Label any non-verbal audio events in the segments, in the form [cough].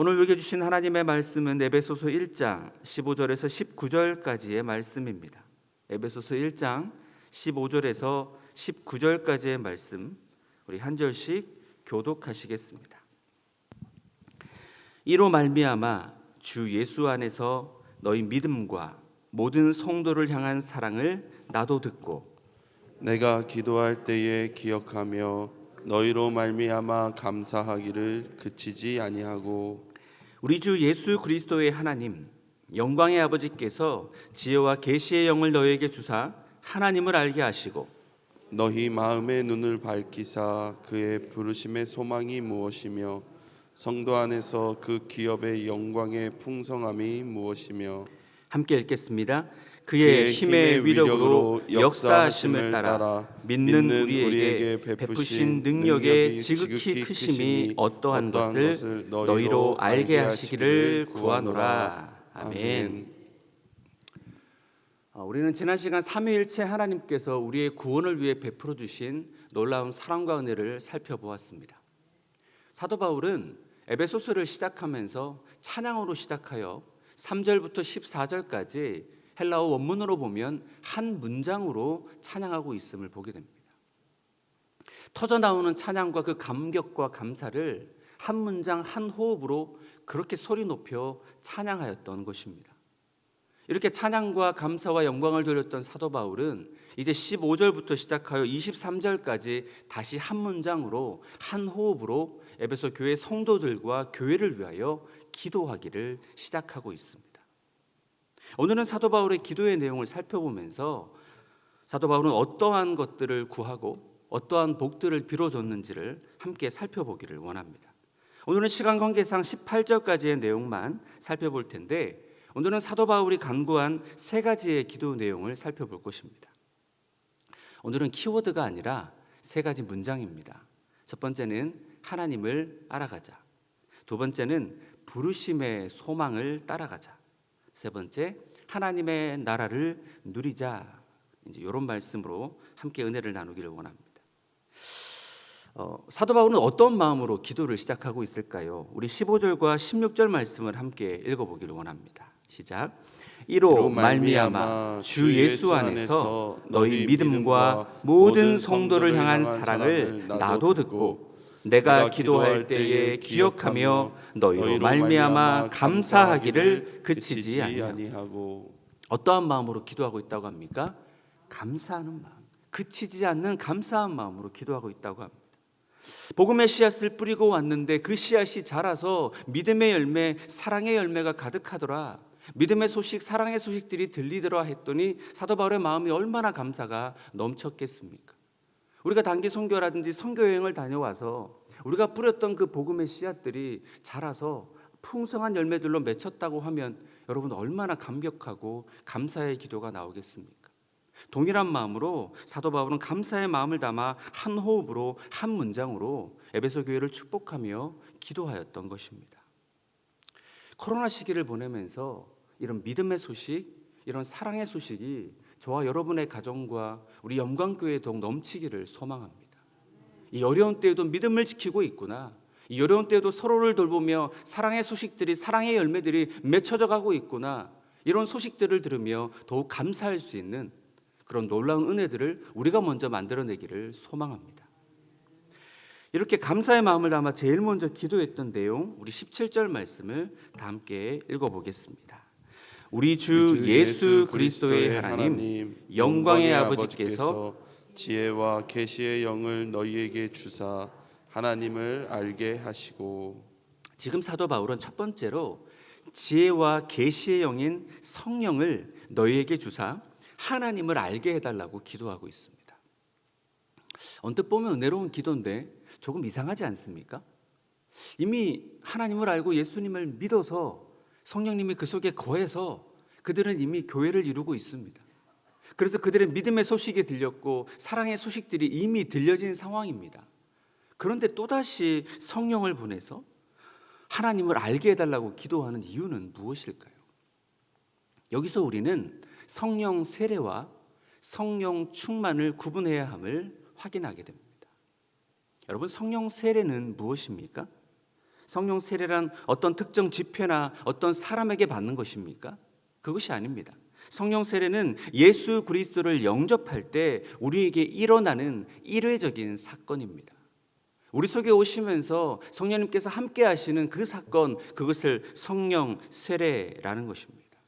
오늘 읽어주신 하나님의 말씀은 에베소서 1장 15절에서 19절까지의 말씀입니다. 에베소서 1장 15절에서 19절까지의 말씀 우리 한 절씩 교독하시겠습니다. 이로 말미암아 주 예수 안에서 너희 믿음과 모든 성도를 향한 사랑을 나도 듣고 내가 기도할 때에 기억하며 너희로 말미암아 감사하기를 그치지 아니하고 우리 주 예수 그리스도의 하나님 영광의 아버지께서 지혜와 계시의 영을 너희에게 주사 하나님을 알게 하시고 너희 마음의 눈을 밝히사 그의 부르심의 소망이 무엇이며 성도 안에서 그 기업의 영광의 풍성함이 무엇이며 함께 읽겠습니다. 그의 힘의 위력으로 역사하심을 따라 믿는 우리에게 베푸신 능력의 지극히 크심이 어떠한 것을 너희로 알게 하시기를 구하노라. 아멘. 어, 우리는 지난 시간 삼위일체 하나님께서 우리의 구원을 위해 베풀어 주신 놀라운 사랑과 은혜를 살펴보았습니다. 사도 바울은 에베소서를 시작하면서 찬양으로 시작하여 3절부터 14절까지 헬라어 원문으로 보면 한 문장으로 찬양하고 있음을 보게 됩니다. 터져 나오는 찬양과 그 감격과 감사를 한 문장 한 호흡으로 그렇게 소리 높여 찬양하였던 것입니다. 이렇게 찬양과 감사와 영광을 돌렸던 사도 바울은 이제 15절부터 시작하여 23절까지 다시 한 문장으로 한 호흡으로 에베소 교회 성도들과 교회를 위하여 기도하기를 시작하고 있습니다. 오늘은 사도 바울의 기도의 내용을 살펴보면서 사도 바울은 어떠한 것들을 구하고 어떠한 복들을 빌어줬는지를 함께 살펴보기를 원합니다. 오늘은 시간 관계상 18절까지의 내용만 살펴볼 텐데 오늘은 사도 바울이 간구한 세 가지의 기도 내용을 살펴볼 것입니다. 오늘은 키워드가 아니라 세 가지 문장입니다. 첫 번째는 하나님을 알아가자. 두 번째는 부르심의 소망을 따라가자. 세 번째 하나님의 나라를 누리자. 이제 이런 말씀으로 함께 은혜를 나누기를 원합니다. 어, 사도 바울은 어떤 마음으로 기도를 시작하고 있을까요? 우리 15절과 16절 말씀을 함께 읽어보기를 원합니다. 시작. 이로 말미암아 주 예수 안에서 너희 믿음과 모든 성도를 향한 사랑을 나도 듣고 내가 기도할 때에 기억하며 너희로 말미암아 감사하기를 그치지 아니하고 어떠한 마음으로 기도하고 있다고 합니까? 감사하는 마음, 그치지 않는 감사한 마음으로 기도하고 있다고 합니다. 복음의 씨앗을 뿌리고 왔는데 그 씨앗이 자라서 믿음의 열매, 사랑의 열매가 가득하더라. 믿음의 소식, 사랑의 소식들이 들리더라 했더니 사도 바울의 마음이 얼마나 감사가 넘쳤겠습니까? 우리가 단기 선교라든지 선교 여행을 다녀와서 우리가 뿌렸던 그 복음의 씨앗들이 자라서 풍성한 열매들로 맺혔다고 하면 여러분 얼마나 감격하고 감사의 기도가 나오겠습니까? 동일한 마음으로 사도 바울은 감사의 마음을 담아 한 호흡으로 한 문장으로 에베소 교회를 축복하며 기도하였던 것입니다. 코로나 시기를 보내면서 이런 믿음의 소식, 이런 사랑의 소식이 저와 여러분의 가정과 우리 영광교회에 더욱 넘치기를 소망합니다. 이 어려운 때에도 믿음을 지키고 있구나. 이 어려운 때에도 서로를 돌보며 사랑의 소식들이 사랑의 열매들이 맺혀져 가고 있구나. 이런 소식들을 들으며 더욱 감사할 수 있는 그런 놀라운 은혜들을 우리가 먼저 만들어내기를 소망합니다. 이렇게 감사의 마음을 담아 제일 먼저 기도했던 내용 우리 17절 말씀을 다 함께 읽어보겠습니다. 우리 주 예수 그리스도의 하나님 영광의 아버지께서 지혜와 계시의 영을 너희에게 주사 하나님을 알게 하시고 지금 사도 바울은 첫 번째로 지혜와 계시의 영인 성령을 너희에게 주사 하나님을 알게 해달라고 기도하고 있습니다. 언뜻 보면 은혜로운 기도인데 조금 이상하지 않습니까? 이미 하나님을 알고 예수님을 믿어서 성령님이 그 속에 거해서 그들은 이미 교회를 이루고 있습니다. 그래서 그들의 믿음의 소식이 들렸고 사랑의 소식들이 이미 들려진 상황입니다. 그런데 또다시 성령을 보내서 하나님을 알게 해달라고 기도하는 이유는 무엇일까요? 여기서 우리는 성령 세례와 성령 충만을 구분해야 함을 확인하게 됩니다. 여러분 성령 세례는 무엇입니까? 성령 세례란 어떤 특정 집회나 어떤 사람에게 받는 것입니까? 그것이 아닙니다. 성령 세례는 예수 그리스도를 영접할 때 우리에게 일어나는 일회적인 사건입니다. 우리 속에 오시면서 성령님께서 함께 하시는 그 사건, 그것을 성령 세례라는 것입니다.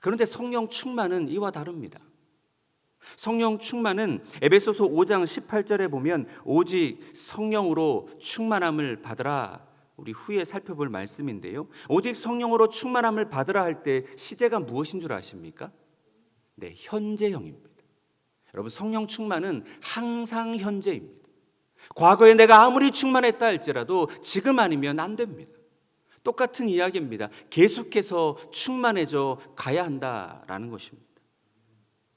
그런데 성령 충만은 이와 다릅니다. 성령 충만은 에베소서 5장 18절에 보면 오직 성령으로 충만함을 받으라 우리 후에 살펴볼 말씀인데요. 오직 성령으로 충만함을 받으라 할 때 시제가 무엇인 줄 아십니까? 네, 현재형입니다. 여러분 성령 충만은 항상 현재입니다. 과거에 내가 아무리 충만했다 할지라도 지금 아니면 안 됩니다. 똑같은 이야기입니다. 계속해서 충만해져 가야 한다라는 것입니다.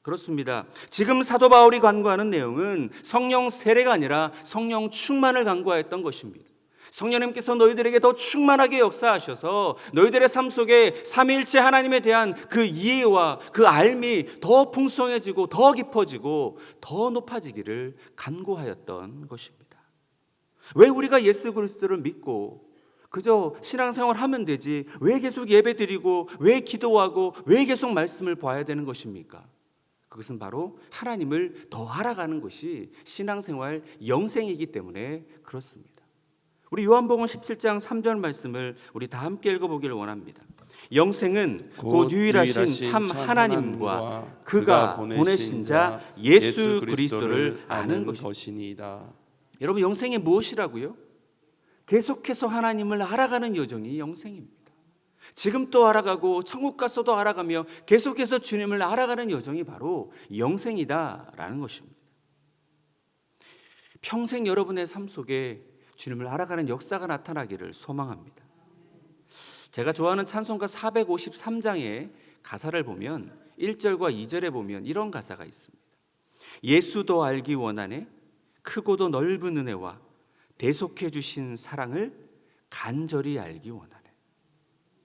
그렇습니다. 지금 사도 바울이 간구하는 내용은 성령 세례가 아니라 성령 충만을 간구하였던 것입니다. 성령님께서 너희들에게 더 충만하게 역사하셔서 너희들의 삶 속에 삼위일체 하나님에 대한 그 이해와 그 알미 더 풍성해지고 더 깊어지고 더 높아지기를 간구하였던 것입니다. 왜 우리가 예수 그리스도를 믿고 그저 신앙생활 하면 되지 왜 계속 예배 드리고 왜 기도하고 왜 계속 말씀을 봐야 되는 것입니까? 그것은 바로 하나님을 더 알아가는 것이 신앙생활 영생이기 때문에 그렇습니다. 우리 요한복음 17장 3절 말씀을 우리 다 함께 읽어보기를 원합니다. 영생은 곧 유일하신 참 하나님과 그가 보내신 자 예수 그리스도를 아는. 것이니이다. 여러분 영생이 무엇이라고요? 계속해서 하나님을 알아가는 여정이 영생입니다. 지금 또 알아가고 천국 가서도 알아가며 계속해서 주님을 알아가는 여정이 바로 영생이다라는 것입니다. 평생 여러분의 삶 속에 주님을 알아가는 역사가 나타나기를 소망합니다. 제가 좋아하는 찬송가 453장의 가사를 보면 1절과 2절에 보면 이런 가사가 있습니다. 예수도 알기 원하네 크고도 넓은 은혜와 대속해 주신 사랑을 간절히 알기 원하네.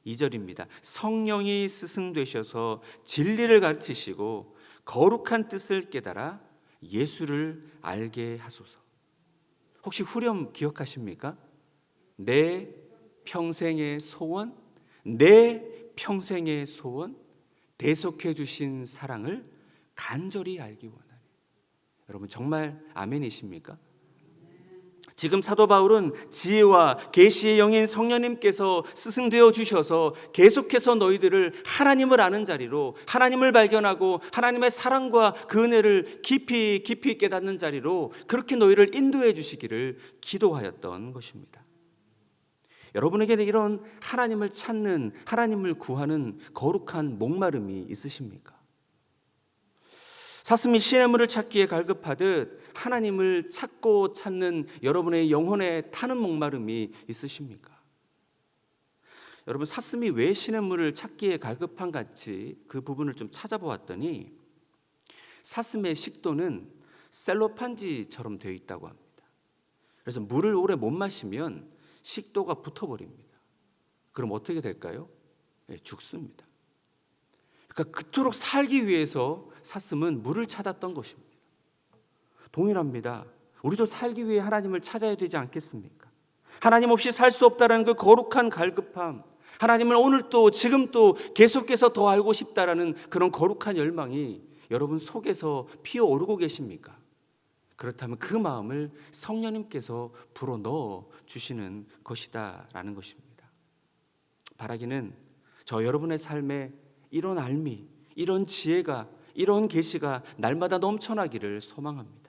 2절입니다. 성령이 스승 되셔서 진리를 가르치시고 거룩한 뜻을 깨달아 예수를 알게 하소서. 혹시 후렴 기억하십니까? 내 평생의 소원, 내 평생의 소원, 대속해 주신 사랑을 간절히 알기 원하네. 여러분 정말 아멘이십니까? 지금 사도 바울은 지혜와 계시의 영인 성령님께서 스승되어 주셔서 계속해서 너희들을 하나님을 아는 자리로 하나님을 발견하고 하나님의 사랑과 그 은혜를 깊이 깊이 깨닫는 자리로 그렇게 너희를 인도해 주시기를 기도하였던 것입니다. 여러분에게는 이런 하나님을 찾는 하나님을 구하는 거룩한 목마름이 있으십니까? 사슴이 시냇물을 찾기에 갈급하듯 하나님을 찾고 찾는 여러분의 영혼에 타는 목마름이 있으십니까? 여러분 사슴이 왜 시냇물을 찾기에 갈급한 같이 그 부분을 좀 찾아보았더니 사슴의 식도는 셀로판지처럼 되어 있다고 합니다. 그래서 물을 오래 못 마시면 식도가 붙어버립니다. 그럼 어떻게 될까요? 네, 죽습니다. 그러니까 그토록 살기 위해서 사슴은 물을 찾았던 것입니다. 동일합니다. 우리도 살기 위해 하나님을 찾아야 되지 않겠습니까? 하나님 없이 살 수 없다라는 그 거룩한 갈급함, 하나님을 오늘 또 지금 또 계속해서 더 알고 싶다라는 그런 거룩한 열망이 여러분 속에서 피어오르고 계십니까? 그렇다면 그 마음을 성령님께서 불어 넣어 주시는 것이다라는 것입니다. 바라기는 저 여러분의 삶에 이런 알미, 이런 지혜가, 이런 계시가 날마다 넘쳐나기를 소망합니다.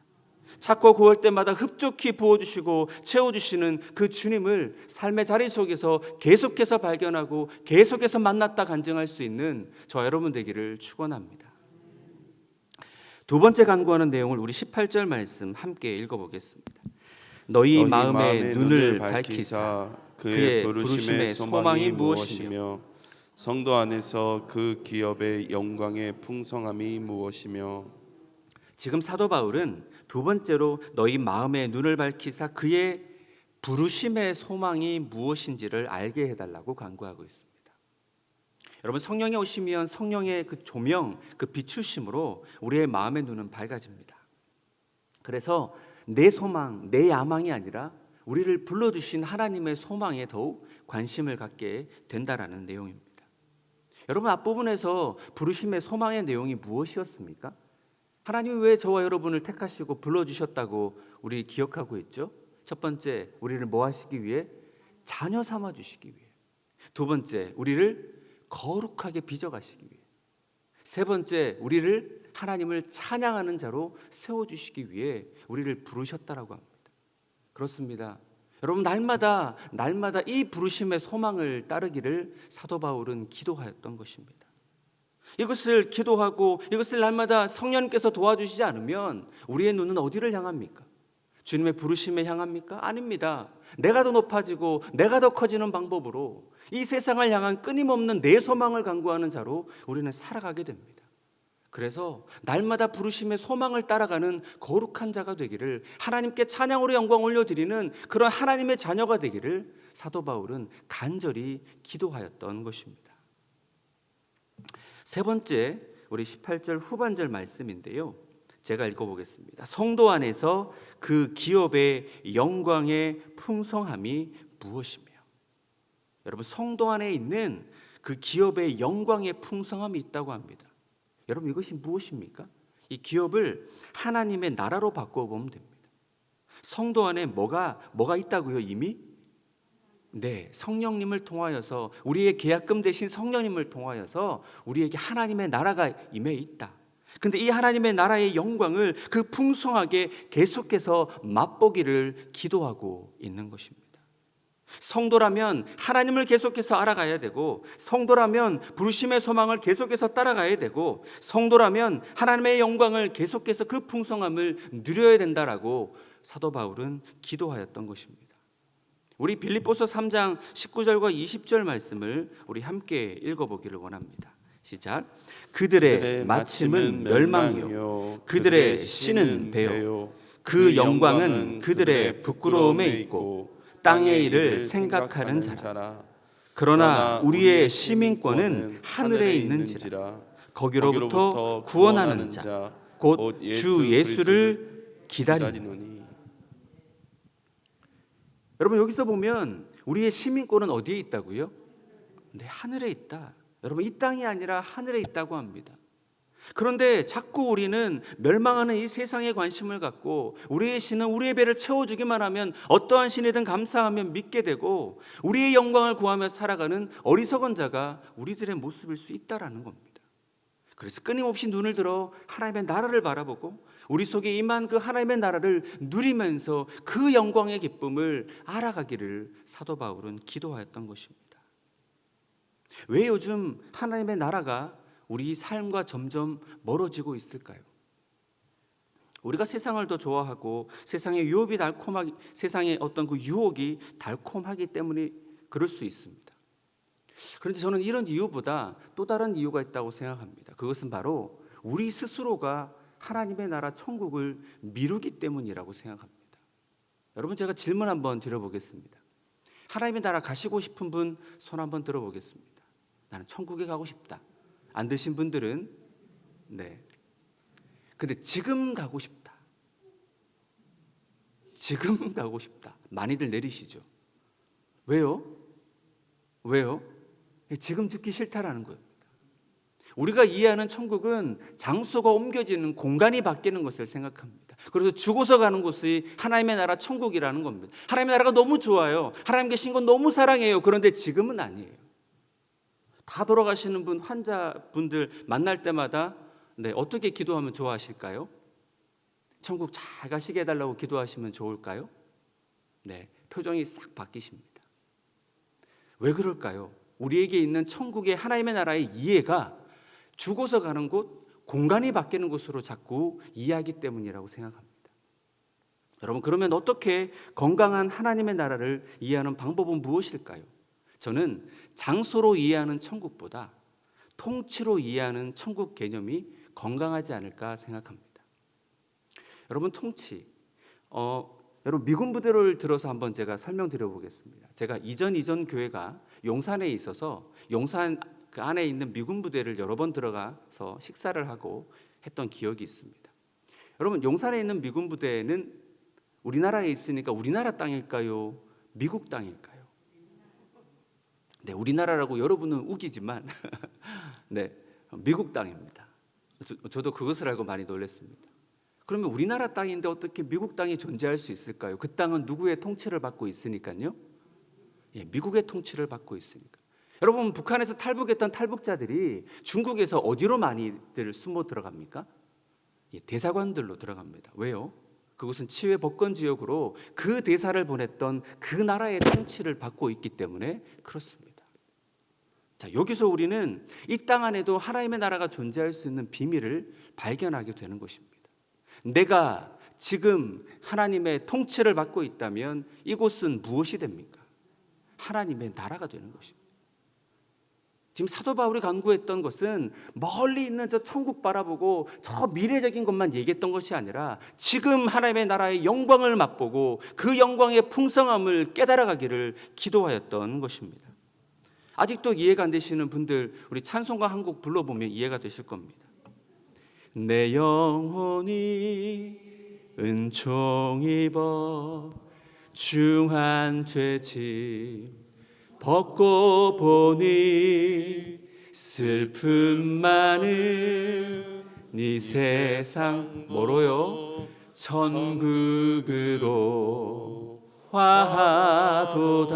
찾고 구할 때마다 흡족히 부어주시고 채워주시는 그 주님을 삶의 자리 속에서 계속해서 발견하고 계속해서 만났다 간증할 수 있는 저 여러분 되기를 축원합니다. 두 번째 간구하는 내용을 우리 18절 말씀 함께 읽어보겠습니다. 너희, 너희 마음의, 눈을 밝히사 그의 부르심의 소망이 무엇이며 성도 안에서 그 기업의 영광의 풍성함이 무엇이며 지금 사도 바울은 두 번째로 너희 마음의 눈을 밝히사 그의 부르심의 소망이 무엇인지를 알게 해달라고 간구하고 있습니다. 여러분 성령이 오시면 성령의 그 조명, 그 비추심으로 우리의 마음의 눈은 밝아집니다. 그래서 내 소망, 내 야망이 아니라 우리를 불러주신 하나님의 소망에 더욱 관심을 갖게 된다라는 내용입니다. 여러분 앞부분에서 부르심의 소망의 내용이 무엇이었습니까? 하나님이 왜 저와 여러분을 택하시고 불러주셨다고 우리 기억하고 있죠? 첫 번째, 우리를 뭐 하시기 위해? 자녀 삼아 주시기 위해. 두 번째, 우리를 거룩하게 빚어 가시기 위해. 세 번째, 우리를 하나님을 찬양하는 자로 세워 주시기 위해 우리를 부르셨다라고 합니다. 그렇습니다. 여러분 날마다 날마다 이 부르심의 소망을 따르기를 사도 바울은 기도하였던 것입니다. 이것을 기도하고 이것을 날마다 성령께서 도와주시지 않으면 우리의 눈은 어디를 향합니까? 주님의 부르심에 향합니까? 아닙니다. 내가 더 높아지고 내가 더 커지는 방법으로 이 세상을 향한 끊임없는 내 소망을 강구하는 자로 우리는 살아가게 됩니다. 그래서 날마다 부르심의 소망을 따라가는 거룩한 자가 되기를 하나님께 찬양으로 영광 올려드리는 그런 하나님의 자녀가 되기를 사도 바울은 간절히 기도하였던 것입니다. 세 번째 우리 18절 후반절 말씀인데요. 제가 읽어보겠습니다. 성도 안에서 그 기업의 영광의 풍성함이 무엇이며 여러분 성도 안에 있는 그 기업의 영광의 풍성함이 있다고 합니다. 여러분 이것이 무엇입니까? 이 기업을 하나님의 나라로 바꿔 보면 됩니다. 성도 안에 뭐가 뭐가 있다고요? 이미 네, 성령님을 통하여서 우리의 계약금 대신 성령님을 통하여서 우리에게 하나님의 나라가 임해 있다. 근데 이 하나님의 나라의 영광을 그 풍성하게 계속해서 맛보기를 기도하고 있는 것입니다. 성도라면 하나님을 계속해서 알아가야 되고 성도라면 부르심의 소망을 계속해서 따라가야 되고 성도라면 하나님의 영광을 계속해서 그 풍성함을 누려야 된다라고 사도 바울은 기도하였던 것입니다. 우리 빌립보서 3장 19절과 20절 말씀을 우리 함께 읽어보기를 원합니다. 시작. 그들의 마침은 멸망이요 그들의 씨는 배요 그 영광은 그들의 부끄러움에 있고 땅의 일을 생각하는 자라. 그러나 우리의 시민권은 하늘에 있는지라 거기로부터 구원하는 자 곧 주 예수를 기다리노니 여러분 여기서 보면 우리의 시민권은 어디에 있다고요? 네, 하늘에 있다. 여러분 이 땅이 아니라 하늘에 있다고 합니다. 그런데 자꾸 우리는 멸망하는 이 세상에 관심을 갖고 우리의 신은 우리의 배를 채워주기만 하면 어떠한 신이든 감사하며 믿게 되고 우리의 영광을 구하며 살아가는 어리석은 자가 우리들의 모습일 수 있다라는 겁니다. 그래서 끊임없이 눈을 들어 하나님의 나라를 바라보고 우리 속에 임한 그 하나님의 나라를 누리면서 그 영광의 기쁨을 알아가기를 사도 바울은 기도하였던 것입니다. 왜 요즘 하나님의 나라가 우리 삶과 점점 멀어지고 있을까요? 우리가 세상을 더 좋아하고 세상의 유혹이 달콤하기 세상의 어떤 그 유혹이 달콤하기 때문에 그럴 수 있습니다. 그런데 저는 이런 이유보다 또 다른 이유가 있다고 생각합니다. 그것은 바로 우리 스스로가 하나님의 나라 천국을 미루기 때문이라고 생각합니다. 여러분 제가 질문 한번 드려보겠습니다. 하나님의 나라 가시고 싶은 분 손 한번 들어보겠습니다. 나는 천국에 가고 싶다. 안 드신 분들은 네. 근데 지금 가고 싶다. 지금 [laughs] 가고 싶다. 많이들 내리시죠. 왜요? 왜요? 지금 죽기 싫다라는 겁니다. 우리가 이해하는 천국은 장소가 옮겨지는 공간이 바뀌는 것을 생각합니다. 그래서 죽어서 가는 곳이 하나님의 나라 천국이라는 겁니다. 하나님의 나라가 너무 좋아요. 하나님 계신 건 너무 사랑해요. 그런데 지금은 아니에요. 다 돌아가시는 분 환자분들 만날 때마다 네, 어떻게 기도하면 좋아하실까요? 천국 잘 가시게 해달라고 기도하시면 좋을까요? 네, 표정이 싹 바뀌십니다. 왜 그럴까요? 우리에게 있는 천국의 하나님의 나라의 이해가 죽어서 가는 곳, 공간이 바뀌는 곳으로 자꾸 이해하기 때문이라고 생각합니다. 여러분, 그러면 어떻게 건강한 하나님의 나라를 이해하는 방법은 무엇일까요? 저는 장소로 이해하는 천국보다 통치로 이해하는 천국 개념이 건강하지 않을까 생각합니다. 여러분 통치, 어, 여러분 미군 부대를 들어서 한번 제가 설명드려 보겠습니다. 제가 이전 이전 교회가 용산에 있어서 용산 그 안에 있는 미군 부대를 여러 번 들어가서 식사를 하고 했던 기억이 있습니다. 여러분 용산에 있는 미군 부대는 우리나라에 있으니까 우리나라 땅일까요? 미국 땅일까요? 네, 우리나라라고 여러분은 우기지만 [laughs] 네, 미국 땅입니다. 저, 저도 그것을 알고 많이 놀랐습니다. 그러면 우리나라 땅인데 어떻게 미국 땅이 존재할 수 있을까요? 그 땅은 누구의 통치를 받고 있으니까요? 예, 미국의 통치를 받고 있으니까. 여러분 북한에서 탈북했던 탈북자들이 중국에서 어디로 많이들 숨어 들어갑니까? 예, 대사관들로 들어갑니다. 왜요? 그것은 치외 법권 지역으로 그 대사를 보냈던 그 나라의 통치를 받고 있기 때문에 그렇습니다. 자, 여기서 우리는 이 땅 안에도 하나님의 나라가 존재할 수 있는 비밀을 발견하게 되는 것입니다. 내가 지금 하나님의 통치를 받고 있다면 이곳은 무엇이 됩니까? 하나님의 나라가 되는 것입니다. 지금 사도 바울이 강구했던 것은 멀리 있는 저 천국 바라보고 저 미래적인 것만 얘기했던 것이 아니라 지금 하나님의 나라의 영광을 맛보고 그 영광의 풍성함을 깨달아가기를 기도하였던 것입니다. 아직도 이해가 안 되시는 분들 우리 찬송가 한 곡 불러보면 이해가 되실 겁니다. 내 영혼이 은총 입어 중한 죄짐 벗고 보니 슬픔 많은 이 세상 뭐로요 천국으로 화하도다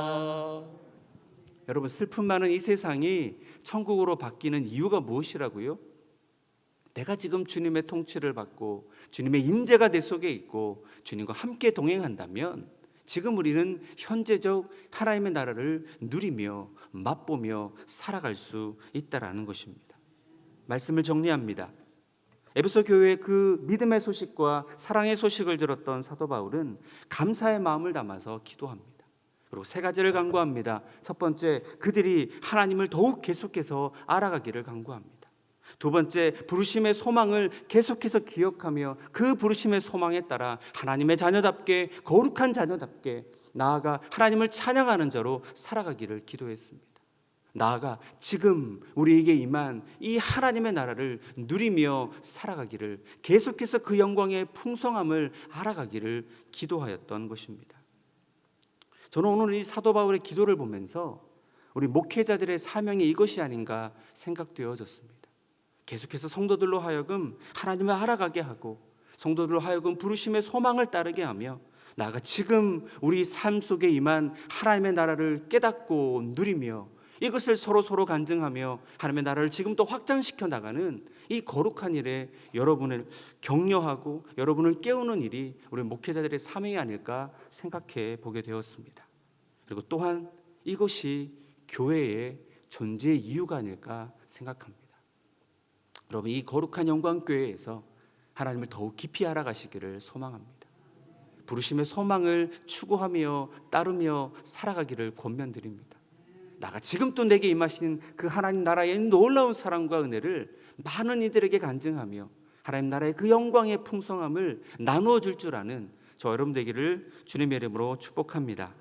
여러분 슬픔 많은 이 세상이 천국으로 바뀌는 이유가 무엇이라고요? 내가 지금 주님의 통치를 받고 주님의 임재가 내 속에 있고 주님과 함께 동행한다면 지금 우리는 현재적 하나님의 나라를 누리며 맛보며 살아갈 수 있다라는 것입니다. 말씀을 정리합니다. 에베소 교회의 그 믿음의 소식과 사랑의 소식을 들었던 사도 바울은 감사의 마음을 담아서 기도합니다. 그리고 세 가지를 강구합니다. 첫 번째, 그들이 하나님을 더욱 계속해서 알아가기를 강구합니다. 두 번째, 부르심의 소망을 계속해서 기억하며 그 부르심의 소망에 따라 하나님의 자녀답게 거룩한 자녀답게 나아가 하나님을 찬양하는 자로 살아가기를 기도했습니다. 나아가 지금 우리에게 임한 이 하나님의 나라를 누리며 살아가기를 계속해서 그 영광의 풍성함을 알아가기를 기도하였던 것입니다. 저는 오늘 이 사도 바울의 기도를 보면서 우리 목회자들의 사명이 이것이 아닌가 생각되어졌습니다. 계속해서 성도들로 하여금 하나님을 알아가게 하고 성도들로 하여금 부르심의 소망을 따르게 하며 나아가 지금 우리 삶 속에 임한 하나님의 나라를 깨닫고 누리며 이것을 서로 서로 간증하며 하나님의 나라를 지금 또 확장시켜 나가는 이 거룩한 일에 여러분을 격려하고 여러분을 깨우는 일이 우리 목회자들의 사명이 아닐까 생각해 보게 되었습니다. 그리고 또한 이것이 교회의 존재의 이유가 아닐까 생각합니다. 여러분 이 거룩한 영광 교회에서 하나님을 더욱 깊이 알아가시기를 소망합니다. 부르심의 소망을 추구하며 따르며 살아가기를 권면드립니다. 나가 지금 또 내게 임하신 그 하나님 나라의 놀라운 사랑과 은혜를 많은 이들에게 간증하며 하나님 나라의 그 영광의 풍성함을 나누어 줄 줄 아는 저 여러분 되기를 주님의 이름으로 축복합니다.